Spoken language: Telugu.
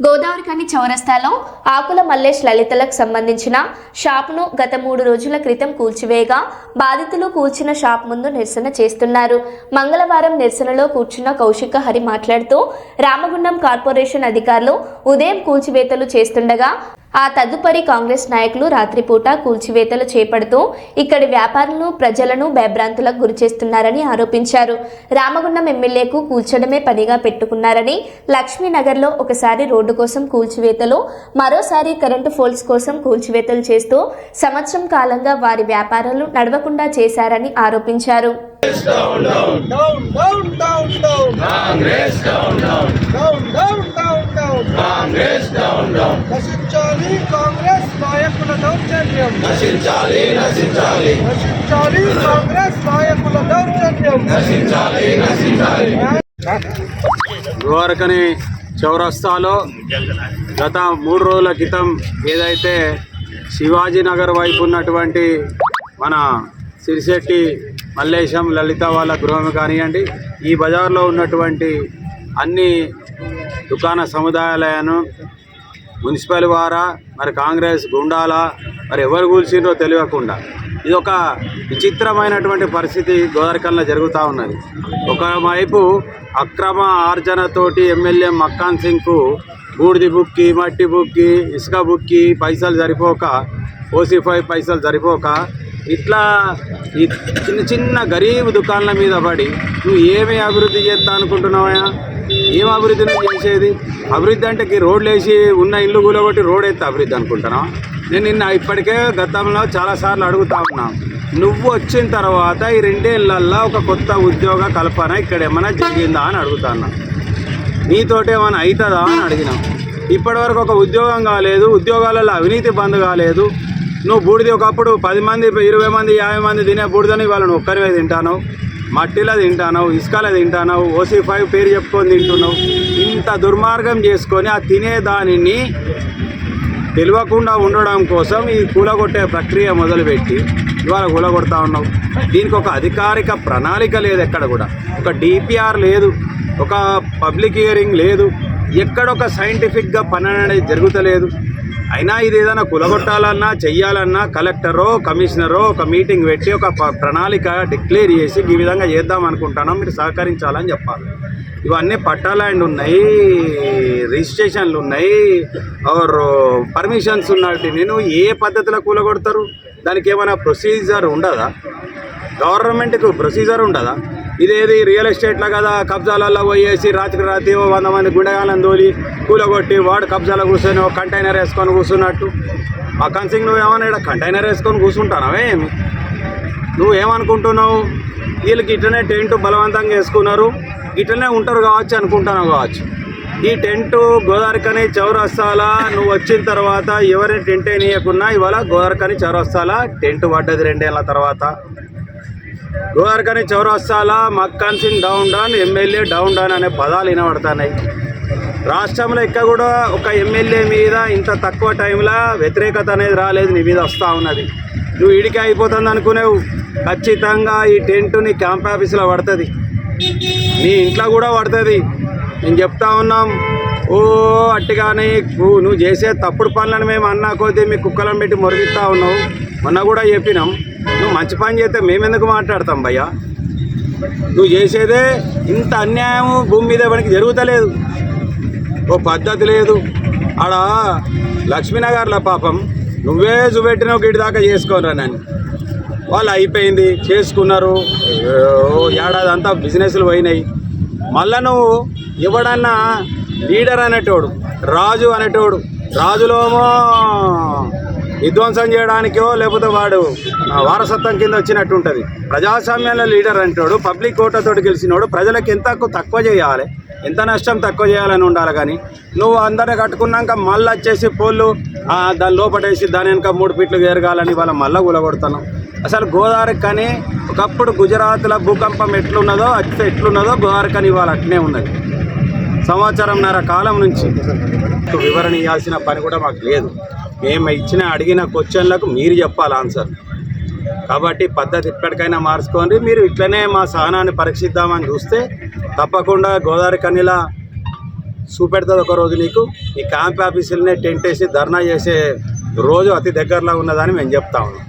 గోదావరికని చౌరస్తాలో ఆకుల మల్లేష్ లలితలకు సంబంధించిన షాపును గత మూడు రోజుల క్రితం కూల్చివేయగా బాధితులు కూల్చిన షాప్ ముందు నిరసన చేస్తున్నారు. మంగళవారం నిరసనలో కూర్చున్న కౌశిక హరి మాట్లాడుతూ రామగుండం కార్పొరేషన్ అధికారులు ఉదయం కూల్చివేతలు చేస్తుండగా ఆ తదుపరి కాంగ్రెస్ నాయకులు రాత్రిపూట కూల్చివేతలు చేపడుతూ ఇక్కడి వ్యాపారులను ప్రజలను భయభ్రాంతులకు గురిచేస్తున్నారని ఆరోపించారు రామగుండం ఎమ్మెల్యేకు కూల్చడమే పనిగా పెట్టుకున్నారని లక్ష్మీనగర్లో ఒకసారి రోడ్డు కోసం కూల్చివేతలు మరోసారి కరెంటు పోల్స్ కోసం కూల్చివేతలు చేస్తూ సంవత్సరం కాలంగా వారి వ్యాపారాలు నడవకుండా చేశారని ఆరోపించారు down, down, down, down. Congress down down Down, down, down, down. Congress down down నశించాలి కాంగ్రెస్ నాయకుల దౌర్జన్యం నశించాలి నశించాలి. నశించాలి కాంగ్రెస్ నాయకుల దౌర్జన్యం నశించాలి నశించాలి. ద్వారకని చౌరస్తాలో గత మూడు రోజుల క్రితం ఏదైతే శివాజీనగర్ వైపు ఉన్నటువంటి మన సిరిశెట్టి మల్లేశం లలిత వాళ్ళ గృహం కానివ్వండి ఈ బజార్లో ఉన్నటువంటి అన్ని దుకాణ సముదాయాలను మున్సిపల్ వారా మరి కాంగ్రెస్ గుండాల మరి ఎవరు కూల్చిండ్రో తెలియకుండా. ఇది ఒక విచిత్రమైనటువంటి పరిస్థితి గోదావరికల్లో జరుగుతూ ఉన్నది. ఒకవైపు అక్రమ ఆర్జనతోటి ఎమ్మెల్యే మక్కాన్ సింగ్కు బూడిది బుక్కి మట్టి బుక్కి ఇసుక బుక్కి పైసలు సరిపోక ఓసిఫై పైసలు సరిపోక ఇట్లా ఈ చిన్న చిన్న గరీబ్ దుకాణాల మీద పడి నువ్వు ఏమి అభివృద్ధి చేస్తా అనుకుంటున్నావా ఏం అభివృద్ధి చేసేది? అభివృద్ధి అంటే రోడ్లు వేసి ఉన్న ఇల్లు కూలగొట్టి రోడ్ అయితే అభివృద్ధి అనుకుంటున్నావా? నేను నిన్న ఇప్పటికే గతంలో చాలాసార్లు అడుగుతా ఉన్నా. నువ్వు వచ్చిన తర్వాత ఈ రెండేళ్ళల్లో ఒక కొత్త ఉద్యోగ కల్పన ఇక్కడ ఏమైనా జరిగిందా అని అడుగుతాను నీతోటి ఏమైనా అవుతుందా అని అడిగినాం. ఇప్పటివరకు ఒక ఉద్యోగం కాలేదు ఉద్యోగాలలో అవినీతి బంద్ కాలేదు. నువ్వు బూడిది ఒకప్పుడు పది మంది ఇరవై మంది యాభై మంది తినే బూడిదని వాళ్ళని ఒక్కరివే తింటాను మట్టిలో తింటాను ఇసుకలో తింటాను ఓసీ ఫైవ్ పేరు చెప్పుకొని తింటున్నావు. ఇంత దుర్మార్గం చేసుకొని ఆ తినేదానిని తెలియకుండా ఉండడం కోసం ఈ కూలగొట్టే ప్రక్రియ మొదలుపెట్టి ఇవాళ కూలగొడతా ఉన్నావు. దీనికి ఒక అధికారిక ప్రణాళిక లేదు ఎక్కడ కూడా. ఒక డిపిఆర్ లేదు ఒక పబ్లిక్ హియరింగ్ లేదు ఎక్కడొక సైంటిఫిక్గా పని అనేది జరుగుతలేదు. అయినా ఇది ఏదైనా కులగొట్టాలన్నా చెయ్యాలన్నా కలెక్టరో కమిషనరో ఒక మీటింగ్ పెట్టి ఒక ప్రణాళిక డిక్లేర్ చేసి ఈ విధంగా చేద్దాం అనుకుంటున్నాం మీరు సహకరించాలని చెప్పాలి. ఇవన్నీ పట్టా ల్యాండ్ ఉన్నాయి రిజిస్ట్రేషన్లు ఉన్నాయి ఆర్ పర్మిషన్స్ ఉన్నట్టు నేను ఏ పద్ధతిలో కూలగొడతారు? దానికి ఏమైనా ప్రొసీజర్ ఉండదా? గవర్నమెంట్కు ప్రొసీజర్ ఉండదా? ఇదేది రియల్ ఎస్టేట్లో కదా? కబ్జాలలో పోయేసి రాత్రికి రాత్రి ఓ వంద మంది గుండెగాలను తోలి కూలగొట్టి వాడు కబ్జాలో కూర్చొని ఒక కంటైనర్ వేసుకొని కూర్చున్నట్టు. ఆ కన్సింగ్ నువ్వు ఏమన్నా ఇక్కడ కంటైనర్ వేసుకొని కూర్చుంటానవే ఏమి? నువ్వు ఏమనుకుంటున్నావు? వీళ్ళకి ఇట్లనే టెంట్ బలవంతంగా వేసుకున్నారు. ఇట్లనే ఉంటారు కావచ్చు అనుకుంటున్నావు కావచ్చు. ఈ టెంట్ గోదావరికని చౌరస్తాల నువ్వు వచ్చిన తర్వాత ఎవరిని టెంట్ వేయకున్నా ఇవాళ గోదావరికని చౌరస్తాల టెంట్ పడ్డది రెండేళ్ళ తర్వాత. గోదావరికని చౌరస్తాల Makkan Singh down down MLA down down అనే పదాలు వినబడుతున్నాయి. రాష్ట్రంలో ఇక్కడ కూడా ఒక ఎమ్మెల్యే మీద ఇంత తక్కువ టైంలో వ్యతిరేకత అనేది రాలేదు నీ మీద వస్తూ ఉన్నది. నువ్వు ఇడికి అయిపోతుంది అనుకునేవు. ఖచ్చితంగా ఈ టెంట్ నీ క్యాంప్ ఆఫీస్లో పడుతుంది. నీ ఇంట్లో కూడా పడుతుంది. నేను చెప్తా ఉన్నాం ఓ అట్టిగానే నువ్వు నువ్వు చేసే తప్పుడు పనులను మేము అన్నా కొద్దీ మీ కుక్కలను పెట్టి మురిగిస్తూ ఉన్నావు. మొన్న కూడా చెప్పినాం. నువ్వు మంచి పని చేస్తే మేమెందుకు మాట్లాడతాం భయ్యా? నువ్వు చేసేదే ఇంత అన్యాయం భూమి మీద మనకి జరుగుతలేదు. ఓ పద్ధతి లేదు. ఆడ లక్ష్మీనగర్లో పాపం నువ్వే చూపెట్టినావు గిడి దాకా చేసుకోరా నన్ను. వాళ్ళు అయిపోయింది చేసుకున్నారు. ఓ ఏడాది అంతా బిజినెస్లు పోయినాయి. మళ్ళా నువ్వు ఎవడన్నా లీడర్ అనేటోడు రాజు అనేటోడు రాజులోమో విధ్వంసం చేయడానికో లేకపోతే వాడు వారసత్వం కింద వచ్చినట్టు ఉంటుంది ప్రజాస్వామ్యంలో లీడర్ అంటాడు పబ్లిక్ ఓటర్తోటి గెలిచినోడు ప్రజలకు ఎంత తక్కువ చేయాలి? ఎంత నష్టం తక్కువ చేయాలని ఉండాలి కానీ నువ్వు అందరిని కట్టుకున్నాక మళ్ళీ వచ్చేసి పోళ్ళు దాని లోపటేసి దాని వెనక మూడు ఫీట్లు ఎరగాలని వాళ్ళ మళ్ళీ కూలగొడుతున్నాం అసలు గోదావరి కానీ ఒకప్పుడు గుజరాత్లో భూకంపం ఎట్లున్నదో అట్లా ఎట్లున్నదో గోదావరి కానీ ఇవాళ అట్నే ఉన్నది. సంవత్సరంన్నర కాలం నుంచి వివరణ ఇవ్వాల్సిన పని కూడా మాకు లేదు. మేము ఇచ్చిన అడిగిన క్వశ్చన్లకు మీరు చెప్పాలి ఆన్సర్. కాబట్టి పద్ధతి ఇప్పటికైనా మార్చుకోండి. మీరు ఇట్లనే మా సహనాన్ని పరీక్షిద్దామని చూస్తే తప్పకుండా గోదావరి కన్నీలా చూపెడుతుంది ఒకరోజు నీకు. ఈ క్యాంప్ ఆఫీసులనే టెంట్ వేసి ధర్నా చేసే రోజు అతి దగ్గరలో ఉన్నదని మేము చెప్తా ఉన్నాం.